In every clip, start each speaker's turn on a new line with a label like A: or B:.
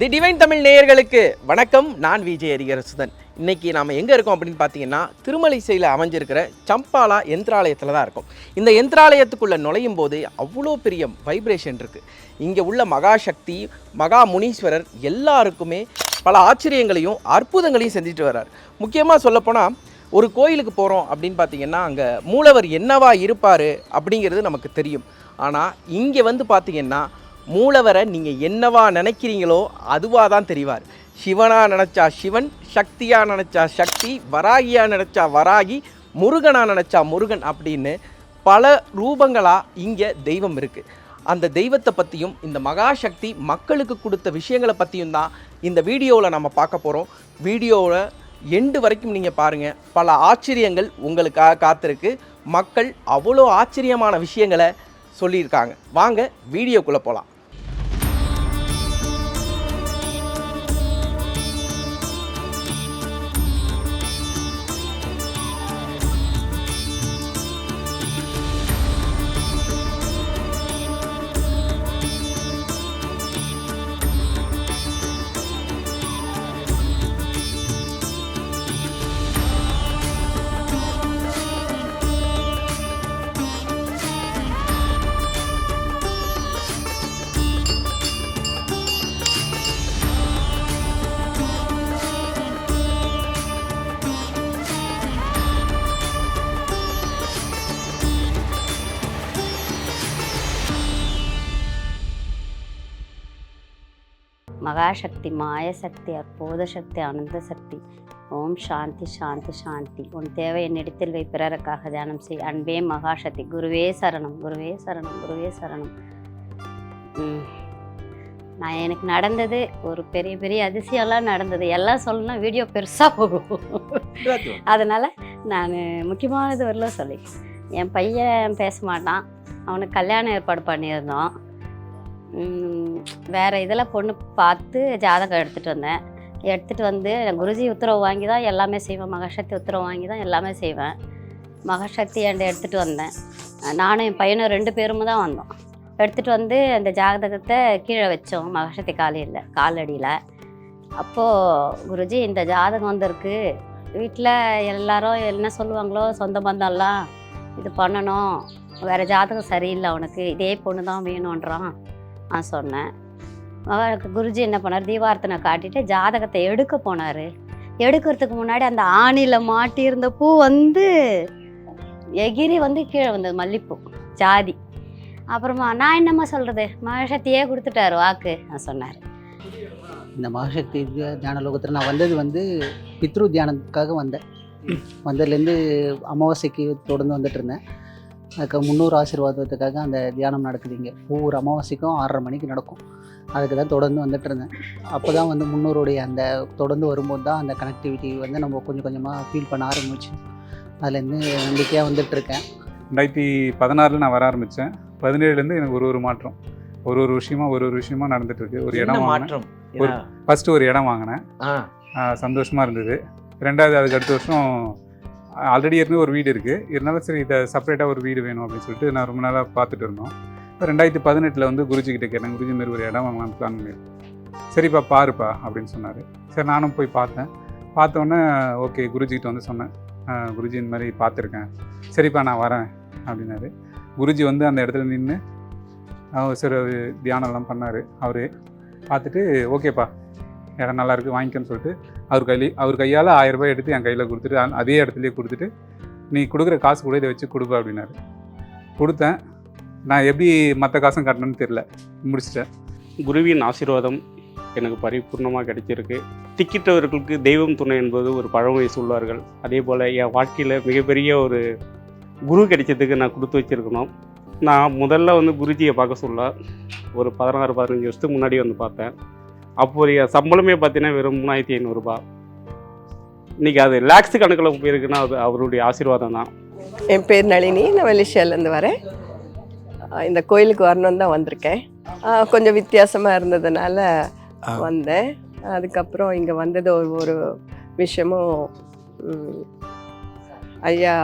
A: The divine Tamil நேயர்களுக்கு வணக்கம். நான் விஜய் அரிகரசுதன் இன்றைக்கி நாம் எங்கே இருக்கோம் அப்படின்னு பார்த்தீங்கன்னா திருமலைசையில் அமைஞ்சிருக்கிற சம்பாலா யந்திராலயத்தில் தான் இருக்கும். இந்த யந்திராலயத்துக்குள்ளே நுழையும் போது அவ்வளோ பெரிய வைப்ரேஷன் இருக்குது இங்கே உள்ள மகாசக்தி மகா முனீஸ்வரர் எல்லாருக்குமே பல ஆச்சரியங்களையும் அற்புதங்களையும் செஞ்சுட்டு வர்றார். முக்கியமாக சொல்லப்போனால் ஒரு கோயிலுக்கு போகிறோம் அப்படின்னு பார்த்தீங்கன்னா அங்கே மூலவர் என்னவா இருப்பார் அப்படிங்கிறது நமக்கு தெரியும். ஆனால் இங்கே வந்து பார்த்திங்கன்னா மூலவரை நீங்கள் என்னவா நினைக்கிறீங்களோ அதுவாக தான் தெரிவார். சிவனாக நினச்சா சிவன் சக்தியாக நினச்சா சக்தி வராகியாக நினச்சா வராகி முருகனாக நினச்சா முருகன் அப்படின்னு பல ரூபங்களாக இங்கே தெய்வம் இருக்குது அந்த தெய்வத்தை பற்றியும் இந்த மகாசக்தி மக்களுக்கு கொடுத்த விஷயங்களை பற்றியும் தான் இந்த வீடியோவில் நம்ம பார்க்க போகிறோம் வீடியோவில் எண்டு வரைக்கும் நீங்கள் பாருங்கள் பல ஆச்சரியங்கள் உங்களுக்காக காத்திருக்கு. மக்கள் அவ்வளோ ஆச்சரியமான விஷயங்களை சொல்லியிருக்காங்க. வாங்க வீடியோக்குள்ளே போகலாம்
B: மகாசக்தி மாயசக்தி அற்புத சக்தி ஆனந்த சக்தி. ஓம் சாந்தி சாந்தி சாந்தி. உன் தேவை என்னிடத்தில் வை பிறருக்காக தியானம் செய். அன்பே மகாசக்தி. குருவே சரணம் குருவே சரணம் குருவே சரணம். நான் எனக்கு நடந்தது ஒரு பெரிய பெரிய அதிசயம்லாம் நடந்தது. எல்லாம் சொல்லணும்னா வீடியோ பெருசாக போகும். அதனால் நான் முக்கியமானது வரலாம் சொல்லி. என் பையன் பேச மாட்டான். அவனுக்கு கல்யாணம் ஏற்பாடு பண்ணியிருந்தோம். வேற இதில் பொண்ணு பார்த்து ஜாதகம் எடுத்துகிட்டு வந்தேன். எடுத்துகிட்டு வந்து குருஜி உத்தரவு வாங்கி தான் எல்லாமே செய்வேன். மகசக்தி உத்தரவு வாங்கி தான் எல்லாமே செய்வேன். மகசக்தி என்கிட்ட எடுத்துகிட்டு வந்தேன். நானும் என் பையனும் ரெண்டு பேரும் தான் வந்தோம். எடுத்துகிட்டு வந்து அந்த ஜாதகத்தை கீழே வச்சோம். மகசக்தி காலையில் காலடியில். அப்போது குருஜி இந்த ஜாதகம் வந்திருக்கு. வீட்டில் எல்லாரும் என்ன சொல்லுவாங்களோ சொந்த பந்தம்லாம் இது பண்ணணும். வேறு ஜாதகம் சரியில்லை அவனுக்கு. இதே பொண்ணு தான் வேணுன்றான். நான் சொன்னேன். அவருக்கு குருஜி என்ன பண்ணார்? தீபார்த்தனை காட்டிட்டு ஜாதகத்தை எடுக்க போனார். எடுக்கிறதுக்கு முன்னாடி அந்த ஆணியில் மாட்டியிருந்த பூ வந்து எகிரி வந்து கீழே வந்தது மல்லிப்பூ ஜாதி. அப்புறமா நான் என்னம்மா சொல்கிறது மகசக்தியே கொடுத்துட்டாரு வாக்கு நான் சொன்னார்.
C: இந்த மகாசக்தி தியான லோகத்தில் நான் வந்தது வந்து பித்ரு தியானத்துக்காக வந்தேன். வந்ததுலேருந்து அமாவாசைக்கு தொடர்ந்து வந்துட்டு இருந்தேன். அதுக்கு முன்னூறு ஆசீர்வாதத்துக்காக அந்த தியானம் நடக்குது இங்கே. ஒவ்வொரு அமாவாசைக்கும் ஆறரை மணிக்கு நடக்கும். அதுக்கு தான் தொடர்ந்து வந்துட்டு இருந்தேன். அப்போ தான் வந்து முன்னோருடைய அந்த தொடர்ந்து வரும்போது தான் அந்த கனெக்டிவிட்டி வந்து நம்ம கொஞ்சம் கொஞ்சமாக ஃபீல் பண்ண ஆரம்பிச்சு. அதுலேருந்து நம்பிக்கையாக வந்துட்டு இருக்கேன்.
D: ரெண்டாயிரத்தி பதினாறில் நான் வர ஆரம்பித்தேன் பதினேழுலேருந்து எனக்கு ஒரு ஒரு மாற்றம். ஒரு ஒரு விஷயமா ஒரு ஒரு விஷயமா நடந்துட்டு இருக்கு. ஒரு இடம் வாங்கினேன்.
A: மாற்றம்?
D: ஒரு- ஃபர்ஸ்ட் ஒரு இடம் வாங்கினேன்.
A: ஆ.
D: ஆஹ் சந்தோஷமா இருந்தது. ரெண்டாவது அதுக்கு அடுத்த வருஷம் ஆல்ரெடி ஏற்கனவே ஒரு வீடு இருக்குது இருந்தாலும் சரி இதை செப்பரேட்டாக ஒரு வீடு வேணும் அப்படின்னு சொல்லிட்டு நான் ரொம்ப நாளாக பார்த்துட்டு இருந்தோம். இப்போ ரெண்டாயிரத்தி பதினெட்டில் வந்து குருஜிகிட்டே கேட்டேன். குருஜி மாரி ஒரு இடம் வாங்கலாம் பிளான் பண்ணியிருக்கேன் சரிப்பா பாருப்பா அப்படின்னு சொன்னார். சரி நானும் போய் பார்த்தேன். பார்த்தோன்னே ஓகே குருஜிக்கிட்ட வந்து சொன்னேன். குருஜி இந்த மாதிரி பார்த்துருக்கேன். சரிப்பா நான் வரேன் அப்படின்னாரு. குருஜி வந்து அந்த இடத்துல நின்று சில தியானம்லாம் பண்ணார். அவர் பார்த்துட்டு ஓகேப்பா இடம் நல்லா இருக்கு வாங்கிக்கன்னு சொல்லிட்டு அவர் கையில் அவர் கையால் ஆயிரம் ரூபாய் எடுத்து என் கையில் கொடுத்துட்டு அதே இடத்துலையே கொடுத்துட்டு நீ கொடுக்குற காசு கூட இதை வச்சு கொடுப்ப அப்படின்னாரு. கொடுத்தேன். நான் எப்படி மற்ற காசும் கட்டணும்னு தெரில முடிச்சிட்டேன்.
E: குருவின் ஆசீர்வாதம் எனக்கு பரிபூர்ணமாக கிடைச்சிருக்கு. திக்கிட்டவர்களுக்கு தெய்வம் துணை என்பது ஒரு பழமொழி சொல்வார்கள். அதே போல் என் வாழ்க்கையில் மிகப்பெரிய ஒரு குரு கிடைச்சதுக்கு நான் கொடுத்து வச்சிருக்கணும். நான் முதல்ல வந்து குருஜியை பார்க்க சொல்ல ஒரு பதினாறு பதினஞ்சு வருஷத்துக்கு முன்னாடி வந்து பார்த்தேன். அப்போ என் சம்பளமே பார்த்தீங்கன்னா வெறும் மூணாயிரத்தி ஐநூறுரூபா இன்றைக்கி அது லேக்ஸ் கணக்கில் போயிருக்குன்னா அது அவருடைய ஆசீர்வாதம் தான்.
F: என் பேர் நளினி நான் மலேசியாலேருந்து வரேன். இந்த கோயிலுக்கு வரணும்னு தான் வந்திருக்கேன். கொஞ்சம் வித்தியாசமாக இருந்ததுனால வந்தேன். அதுக்கப்புறம் இங்கே வந்தது ஒரு ஒரு விஷயமும் ஐயா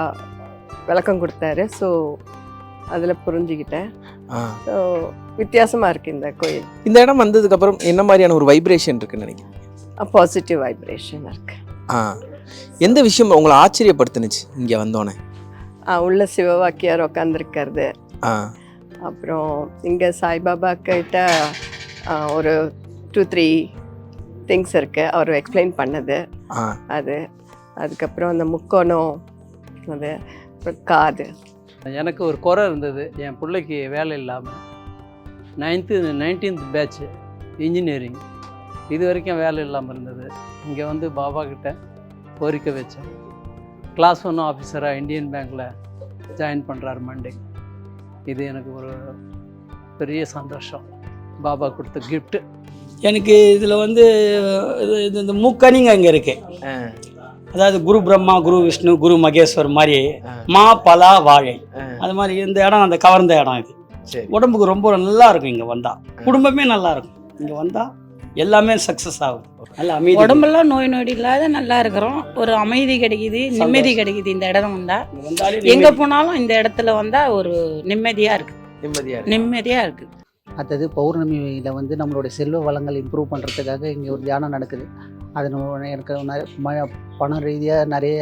F: விளக்கம் கொடுத்தாரு. ஸோ அதில் புரிஞ்சுக்கிட்டேன். ஸோ வித்தியாசமாக இருக்குது இந்த கோயில்.
A: இந்த இடம் வந்ததுக்கு அப்புறம் என்ன மாதிரியான ஒரு வைப்ரேஷன் இருக்குன்னு நினைக்கிறேன்
F: பாசிட்டிவ் வைப்ரேஷன் இருக்குது
A: ஆ. எந்த விஷயம் உங்களை ஆச்சரியப்படுத்துனுச்சு இங்கே வந்தோன்னே
F: உள்ள சிவவாக்கியார் உட்காந்துருக்கிறது
A: ஆ.
F: அப்புறம் இங்கே சாய்பாபா கிட்ட ஒரு டூ த்ரீ திங்ஸ் இருக்குது அவர் எக்ஸ்பிளைன் பண்ணது.
A: ஆ.
F: அது. அதுக்கப்புறம் அந்த முக்கோணம் அது அப்புறம் காது.
G: எனக்கு ஒரு குறை இருந்தது. என் பிள்ளைக்கு வேலை இல்லாமல் நைன்த்து நைன்டீன்த் பேட்ச் இன்ஜினியரிங் இது வரைக்கும் வேலை இல்லாமல் இருந்தது. இங்கே வந்து பாபா கிட்ட கோரிக்கை வச்சேன். கிளாஸ் ஒன் ஆஃபீஸராக இந்தியன் பேங்க்கில் ஜாயின் பண்ணுறாரு மண்டே இது எனக்கு ஒரு பெரிய சந்தோஷம். பாபா கொடுத்த கிஃப்ட்டு
H: எனக்கு இதில் வந்து இது இது- இந்த முக்கணிங்க அங்கே இருக்கு. அதாவது குரு பிரம்மா குரு விஷ்ணு குரு மகேஸ்வர் மாதிரி. மா பலா வாழை. அது மாதிரி இந்த இடம் அந்த கவர்ந்த இடம் இது. உடம்புக்கு ரொம்ப நல்லா இருக்கும் இங்கே வந்தால் குடும்பமே நல்லா இருக்கும் இங்கே வந்தால் எல்லாமே சக்ஸஸ் ஆகும். நல்ல அமைதி.
I: உடம்பெல்லாம் நோய் நொடி இல்லாத நல்லா இருக்கிறோம் ஒரு அமைதி கிடைக்குது நிம்மதி கிடைக்குது இந்த இடம்
H: வந்தாலே
I: எங்க. போனாலும் இந்த இடத்துல வந்தா ஒரு நிம்மதியா இருக்கு.
A: நிம்மதியா இருக்கு.
I: நிம்மதியா இருக்கு.
C: அடுத்தது பௌர்ணமியில் வந்து நம்மளுடைய செல்வ வளங்கள் இம்ப்ரூவ் பண்ணுறதுக்காக இங்கே ஒரு தியானம் நடக்குது. அது எனக்கு நிறைய பண ரீதியாக நிறைய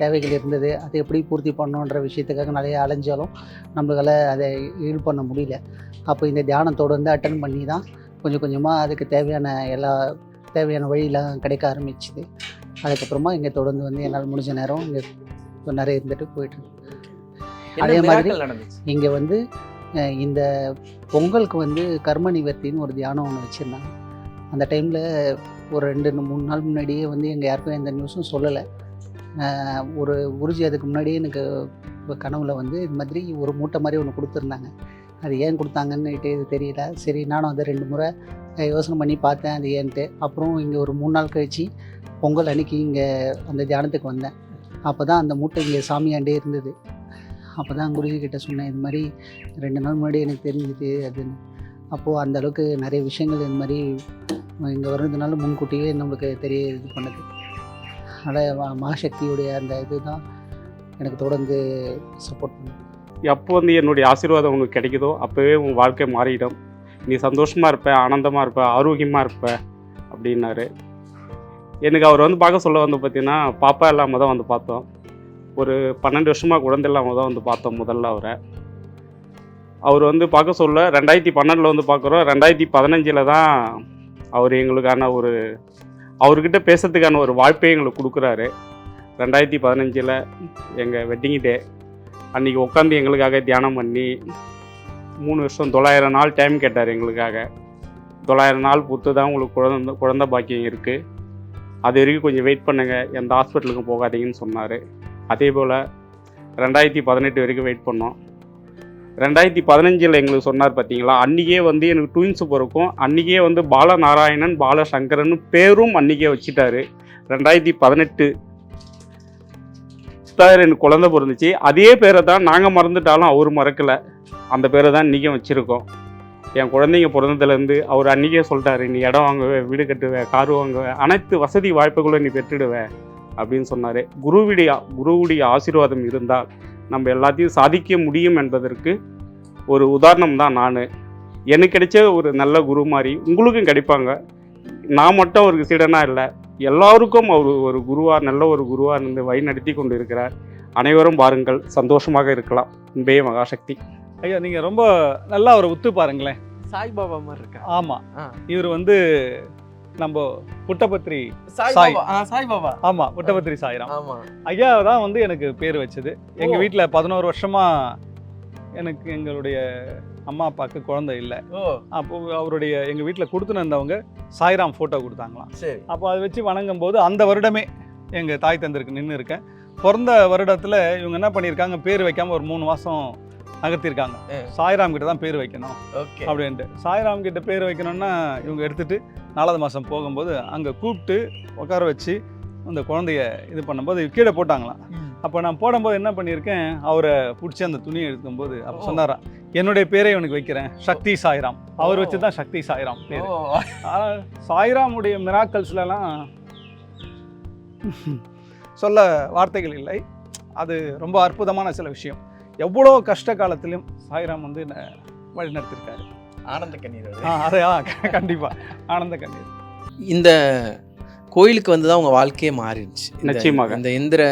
C: தேவைகள் இருந்தது. அதை எப்படி பூர்த்தி பண்ணணுன்ற விஷயத்துக்காக நிறைய அலைஞ்சாலும் நம்மளால அதை ஈடு பண்ண முடியல. அப்போ இந்த தியானத்தோடு வந்து அட்டன் பண்ணி தான் கொஞ்சம் கொஞ்சமாக அதுக்கு தேவையான எல்லா தேவையான வழியெல்லாம் கிடைக்க ஆரம்பிச்சுது. அதுக்கப்புறமா இங்கே தொடர்ந்து வந்து என்னால் முடிஞ்ச நேரம் இங்கே நிறைய இருந்துட்டு போயிட்டு அதே மாதிரி இங்கே வந்து இந்த பொங்கலுக்கு வந்து கர்ம நிவர்த்தின்னு ஒரு தியானம் ஒன்று வச்சுருந்தாங்க. அந்த டைமில் ஒரு ரெண்டு மூணு நாள் முன்னாடியே வந்து எங்கள் யாருக்கும் எந்த நியூஸும் சொல்லலை. ஒரு குருஜி அதுக்கு முன்னாடியே எனக்கு கனவுல வந்து இது மாதிரி ஒரு மூட்டை மாதிரி ஒன்று கொடுத்துருந்தாங்க. அது ஏன் கொடுத்தாங்கன்னு இது தெரியல. சரி நானும் அதை ரெண்டு முறை யோசனை பண்ணி பார்த்தேன் அது ஏன்ட்டு. அப்புறம் இங்கே ஒரு மூணு நாள் கழித்து பொங்கல் அன்னைக்கு இங்கே அந்த தியானத்துக்கு வந்தேன். அப்போ தான் அந்த மூட்டை இங்கே சாமியாண்டே இருந்தது. அப்போ தான் குருஜி கிட்டே சொன்னேன் இது மாதிரி ரெண்டு நாள் முன்னாடி எனக்கு தெரிஞ்சுது அதுன்னு அப்போது அந்த அளவுக்கு நிறைய விஷயங்கள் இந்த மாதிரி இங்கே வர்றதுனால முன்கூட்டியே நம்மளுக்கு தெரிய இது பண்ணுது. அதனால் மகாசக்தியுடைய அந்த இது தான் எனக்கு தொடர்ந்து சப்போர்ட் பண்ணுது.
E: எப்போ வந்து என்னுடைய ஆசீர்வாதம் உனக்கு கிடைக்குதோ அப்போவே உன் வாழ்க்கை மாறிடும். நீ சந்தோஷமாக இருப்ப ஆனந்தமாக இருப்ப ஆரோக்கியமாக இருப்ப அப்படின்னாரு. எனக்கு அவர் வந்து பார்க்க சொல்ல வந்து பார்த்தீங்கன்னா பாப்பா இல்லாமல் தான் வந்து பார்த்தோம். ஒரு பன்னெண்டு வருஷமாக குழந்தை இல்லாமல் தான் வந்து பார்த்தோம் முதல்ல அவரை. அவர் வந்து பார்க்க சொல்ல ரெண்டாயிரத்தி பன்னெண்டில் வந்து பார்க்குறோம். ரெண்டாயிரத்தி பதினஞ்சில் தான் அவர் எங்களுக்கான ஒரு அவர்கிட்ட பேசுறதுக்கான ஒரு வாய்ப்பை எங்களுக்கு கொடுக்குறாரு. ரெண்டாயிரத்தி பதினஞ்சில் எங்கள் வெட்டிங் டே அன்றைக்கி உட்காந்து எங்களுக்காக தியானம் பண்ணி மூணு வருஷம் தொள்ளாயிரம் நாள் டைம் கேட்டார் எங்களுக்காக. தொள்ளாயிரம் நாள் பொறுத்து தான் உங்களுக்கு குழந்த குழந்த பாக்கியம் இருக்குது அது வரைக்கும் கொஞ்சம் வெயிட் பண்ணுங்கள் எந்த ஹாஸ்பிட்டலுக்கும் போகாதீங்கன்னு சொன்னார். அதே போல் ரெண்டாயிரத்தி பதினெட்டு வரைக்கும் வெயிட் பண்ணோம். ரெண்டாயிரத்தி பதினஞ்சில் எங்களுக்கு சொன்னார் பார்த்தீங்களா அன்றைக்கே வந்து எனக்கு ட்வின்ஸ் பிறக்கும். அன்றைக்கே வந்து பாலநாராயணன் பாலசங்கரன் பேரும் அன்றைக்கே வச்சுட்டாரு. ரெண்டாயிரத்தி பதினெட்டு தான் எனக்கு குழந்தை பிறந்துச்சு. அதே பேரை தான் நாங்கள் மறந்துட்டாலும் அவர் மறக்கலை. அந்த பேரை தான் இன்றைக்கும் வச்சுருக்கோம். என் குழந்தைங்க பிறந்ததுலேருந்து அவர் அன்றைக்கே சொல்லிட்டாரு நீ இடம் வாங்குவேன் வீடு கட்டுவேன் கார் வாங்குவேன் அனைத்து வசதி வாய்ப்புகளும் நீ பெற்றுடுவேன் அப்படின்னு சொன்னார். குருவிடைய குருவுடைய ஆசீர்வாதம் இருந்தால் நம்ம எல்லாத்தையும் சாதிக்க முடியும் என்பதற்கு ஒரு உதாரணம் தான் நான். எனக்கு கிடைச்ச ஒரு நல்ல குரு மாதிரி உங்களுக்கும் கிடைப்பாங்க. நான் மட்டும் அவருக்கு சீடனாக இல்லை. எல்லாருக்கும் அவர் ஒரு குருவாக நல்ல ஒரு குருவாக இருந்து வழி நடத்தி கொண்டு இருக்கிறார் அனைவரும் பாருங்கள் சந்தோஷமாக இருக்கலாம். அன்பே மகாசக்தி.
J: ஐயா நீங்கள் ரொம்ப நல்லா அவரை உத்து பாருங்களேன்.
A: சாய்பாபா மாதிரி இருக்கா?
J: ஆமாம். இவர் வந்து நம்ம புட்டபத்ரி
A: சாய்பாபா ஆ சாய்பாபா
J: ஆமாம் புட்டபத்ரி சாய்ராம்.
A: ஆமா.
J: ஐயா தான் வந்து எனக்கு பேர் வச்சது. எங்கள்
A: ஓ.
J: வீட்டில் பதினோரு வருஷமாக எனக்கு எங்களுடைய அம்மா அப்பாவுக்கு குழந்தை இல்லை. அப்போ அவருடைய எங்கள் வீட்டில் கொடுத்துன்னு இருந்தவங்க சாய்ராம் ஃபோட்டோ கொடுத்தாங்களாம்.
A: சரி.
J: அப்போ அதை வச்சு வணங்கும் போது அந்த வருடமே எங்கள் தாய் தந்தருக்கு நின்று இருக்கேன். பிறந்த வருடத்தில் இவங்க என்ன பண்ணியிருக்காங்க? பேர் வைக்காம ஒரு மூணு மாதம் நகர்த்திருக்காங்க
A: ஆ.
J: சாய்ராம் கிட்ட தான் பேர் வைக்கணும் அப்படின்ட்டு. சாய்ராம் கிட்ட பேர் வைக்கணும்னா இவங்க எடுத்துட்டு நாலாவது மாதம் போகும்போது அங்கே கூப்பிட்டு உட்கார வச்சு அந்த குழந்தைய இது பண்ணும்போது கீழே போட்டாங்களாம். அப்போ நான் போடும்போது என்ன பண்ணியிருக்கேன்? அவரை பிடிச்சி அந்த துணியை எடுக்கும்போது அப்போ. சொன்னாராம் என்னுடைய பேரை இவனுக்கு வைக்கிறேன். சக்தி சாய்ராம். அவர். வச்சு தான் சக்தி சாய்ராம் பேர். சாய்ராமுடைய மிராக்கல்ஸ்லலாம் சொல்ல வார்த்தைகள் இல்லை. அது ரொம்ப அற்புதமான சில விஷயம். எவ்வளோ கஷ்ட காலத்திலும் சாய்ராம் வந்து என்னை வழி நடத்திருக்காரு
A: ஆனந்த கண்ணீர்
J: ஆ அது கண்டிப்பாக ஆனந்த கண்ணீர்.
A: இந்த கோயிலுக்கு வந்து தான் உங்க வாழ்க்கையே மாறிடுச்சு.
E: நிச்சயமாக.
A: இந்த இந்திர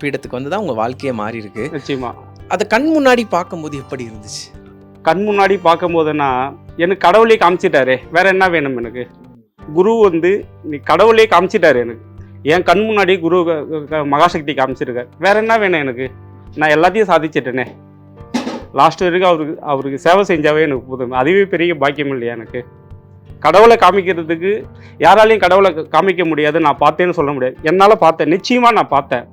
A: பீடத்துக்கு வந்து தான் உங்க வாழ்க்கையே மாறி இருக்கு
E: நிச்சயமா.
A: அதை கண் முன்னாடி பார்க்கும்போது எப்படி இருந்துச்சு?
E: கண் முன்னாடி பார்க்கும்போதுன்னா எனக்கு கடவுளே காமிச்சிட்டாரே. வேற என்ன வேணும் எனக்கு? குரு வந்து நீ கடவுளே காமிச்சிட்டாரு எனக்கு. என் கண் முன்னாடி குரு மகாசக்தி காமிச்சிருக்கார். வேற என்ன வேணும் எனக்கு? நான் எல்லாத்தையும் சாதிச்சிட்டேனே. லாஸ்ட் வரைக்கும் அவருக்கு அவருக்கு சேவை செஞ்சாவே எனக்கு போதும். அதுவே பெரிய பாக்கியம் இல்லையா எனக்கு. கடவுளை காமிக்கிறதுக்கு யாராலையும் கடவுளை காமிக்க முடியாது. நான் பார்த்தேன்னு சொல்ல முடியாது. என்னால் பார்த்தேன். நிச்சயமாக நான் பார்த்தேன்.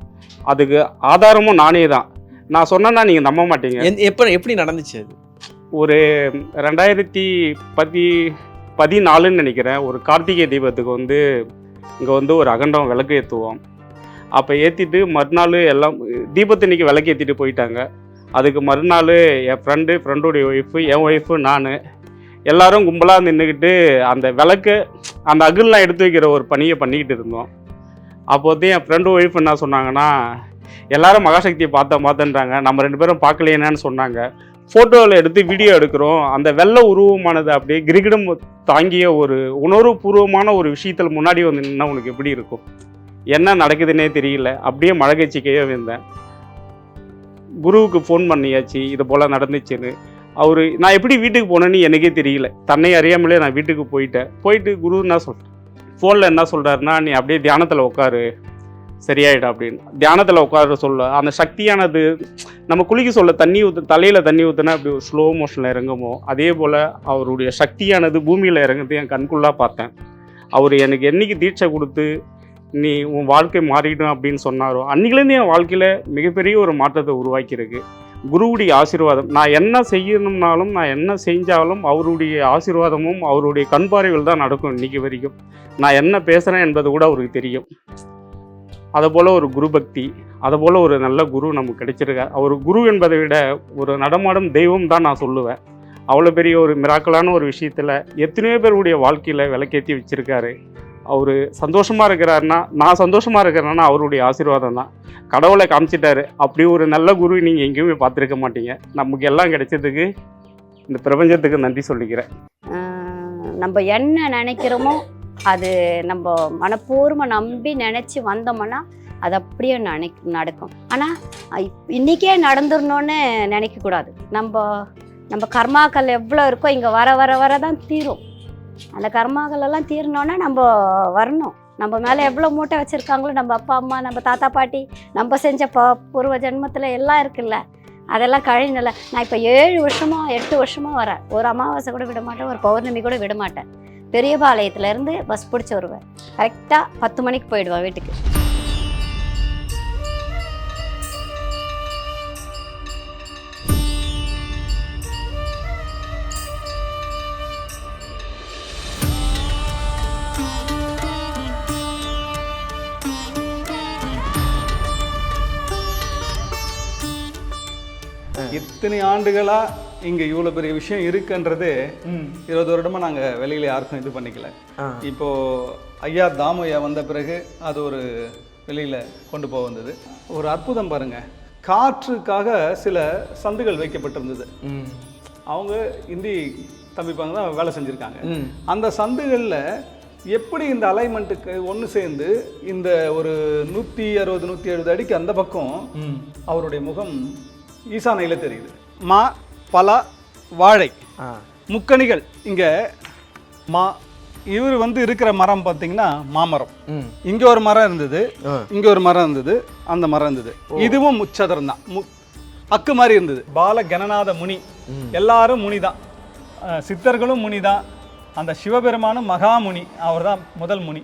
E: அதுக்கு ஆதாரமும் நானே தான். நான் சொன்னேன்னா நீங்கள் நம்ப மாட்டீங்க.
A: எப்ப எப்படி நடந்துச்சு அது?
E: ஒரு ரெண்டாயிரத்தி பதி பதினாலுன்னு நினைக்கிறேன். ஒரு கார்த்திகை தீபத்துக்கு வந்து இங்கே வந்து ஒரு அகண்டம் விளக்கு ஏற்றுவோம் அப்போ ஏற்றிட்டு மறுநாள் எல்லாம் தீபத்தன்னைக்கு விளக்கு ஏற்றிட்டு போயிட்டாங்க. அதுக்கு மறுநாள் என் ஃப்ரெண்டு ஃப்ரெண்டுடைய ஒய்ஃபு என் ஒய்ஃபு நான் எல்லாரும் கும்பலாக நின்றுக்கிட்டு அந்த விளக்கு அந்த அகல்லாம் எடுத்து வைக்கிற ஒரு பணியை பண்ணிக்கிட்டு இருந்தோம். அப்போ வந்து என் ஃப்ரெண்டு ஒய்ஃப் என்ன சொன்னாங்கன்னா எல்லாரும் மகாசக்தியை பார்த்தா பார்த்தேன்றாங்க நம்ம ரெண்டு பேரும் பார்க்கலையேன்னு சொன்னாங்க. ஃபோட்டோவில் எடுத்து வீடியோ எடுக்கிறோம். அந்த வெள்ளை உருவமானது அப்படியே கிரிகிடம் தாங்கிய ஒரு உணர்வுபூர்வமான ஒரு விஷயத்தில் முன்னாடி வந்து நின்னா உனக்கு எப்படி இருக்கும்? என்ன நடக்குதுன்னே தெரியல. அப்படியே மழகச்சிக்கையே வந்தேன் குருவுக்கு ஃபோன் பண்ணியாச்சு இது போல் நடந்துச்சுன்னு. அவர் நான் எப்படி வீட்டுக்கு போனேன்னு எனக்கே தெரியல. தன்னை அறியாமலே நான் வீட்டுக்கு போயிட்டேன். போயிட்டு குரு என்ன சொல் ஃபோனில் என்ன சொல்கிறாருன்னா நீ அப்படியே தியானத்தில் உட்காரு. சரியாயிடும் அப்படின்னு. தியானத்தில் உட்கார சொல்ல அந்த சக்தியானது நம்ம குளிக்க சொல்ல தண்ணி ஊற்று தலையில் தண்ணி ஊற்றுனா அப்படி ஒரு ஸ்லோ மோஷனில் இறங்குமோ? அதே போல் அவருடைய சக்தியானது பூமியில் இறங்குறது என் கண்குள்ளாக பார்த்தேன். அவர் எனக்கு என்னைக்கு தீட்சை கொடுத்து நீ உன் வாழ்க்கை மாறிடும் அப்படின்னு சொன்னாரோ? அன்றைக்கிலேருந்து என் வாழ்க்கையில் மிகப்பெரிய ஒரு மாற்றத்தை உருவாக்கியிருக்கு. குருவுடைய ஆசீர்வாதம். நான் என்ன செய்யணும்னாலும் நான் என்ன செஞ்சாலும் அவருடைய ஆசீர்வாதமும் அவருடைய கண்பார்வைகள் தான் நடக்கும் இன்றைக்கி வரைக்கும். நான் என்ன பேசுகிறேன் என்பது கூட அவருக்கு தெரியும். அதுபோல் ஒரு குரு பக்தி அதுபோல் ஒரு நல்ல குரு நமக்கு கிடைச்சிருக்கார். அவர் குரு என்பதை விட ஒரு நடமாடும் தெய்வம் தான் நான் சொல்லுவேன். அவ்வளோ பெரிய ஒரு மிராக்கலான ஒரு விஷயத்தில் எத்தனையோ பேருடைய வாழ்க்கையில் விளக்கேற்றி வச்சுருக்காரு. அவர் சந்தோஷமாக இருக்கிறாருன்னா நான் சந்தோஷமாக இருக்கிறேன்னா அவருடைய ஆசீர்வாதம் தான். கடவுளை காமிச்சிட்டாரு. அப்படி ஒரு நல்ல குரு நீங்கள் எங்கேயுமே பார்த்துருக்க மாட்டீங்க. நமக்கு எல்லாம் கிடைச்சதுக்கு இந்த பிரபஞ்சத்துக்கு நன்றி சொல்லிக்கிறேன்.
B: நம்ம என்ன நினைக்கிறோமோ அது நம்ம மனப்பூர்வமாக நம்பி நினச்சி வந்தோம்னா அது அப்படியே நினை நடக்கும். ஆனால் இன்றைக்கே நடந்துடணும்னு நினைக்கக்கூடாது. நம்ம நம்ம கர்மாக்கள் எவ்வளோ இருக்கோ இங்கே வர வர வர தான் தீரும். அந்த கர்மாக்கள் எல்லாம் தீரணுன்னா நம்ம வரணும். நம்ம மேலே எவ்வளோ மூட்டை வச்சுருக்காங்களோ நம்ம அப்பா அம்மா நம்ம தாத்தா பாட்டி நம்ம செஞ்ச ப பூர்வ ஜென்மத்தில் எல்லாம் இருக்குல்ல. அதெல்லாம் கழிஞ்சல நான் இப்போ ஏழு வருஷமோ எட்டு வருஷமோ வரேன். ஒரு அமாவாசை கூட விட மாட்டேன் ஒரு பௌர்ணமி கூட விட மாட்டேன். பெரியபாளையத்துலேருந்து பஸ் பிடிச்சி வருவேன். கரெக்டாக பத்து மணிக்கு போயிடுவேன் வீட்டுக்கு.
J: இத்தனை ஆண்டுகளாக இங்கே இவ்வளோ பெரிய விஷயம் இருக்குன்றது இருபது வருடமாக நாங்கள் வெளியில் யாருக்கும் இது பண்ணிக்கல. இப்போ ஐயா தாமு ஐயா வந்த பிறகு அது ஒரு வெளியில் கொண்டு போக வந்தது ஒரு அற்புதம் பாருங்க காற்றுக்காக சில சந்துகள் வைக்கப்பட்டிருந்தது. அவங்க இந்தி தம்பிப்பாங்க தான் வேலை செஞ்சுருக்காங்க. அந்த சந்துகளில் எப்படி இந்த அலைன்மெண்ட்டுக்கு ஒன்று சேர்ந்து இந்த ஒரு நூற்றி அறுபது நூற்றி எழுபது அடிக்கு அந்த பக்கம். அவருடைய முகம் ஈசானையில் தெரியுது. மா பலா வாழை. முக்கணிகள். இங்கே மா இவர் வந்து இருக்கிற மரம் பார்த்தீங்கன்னா மாமரம். இங்கே ஒரு மரம் இருந்தது. இங்கே ஒரு மரம் இருந்தது. அந்த மரம் இருந்தது. இதுவும் முச்சதரம் தான். மு அக்கு மாதிரி இருந்தது. பால கணநாத முனி எல்லாரும் முனி தான் சித்தர்களும் முனி தான் அந்த சிவபெருமானும் மகாமுனி அவர் தான் முதல் முனி.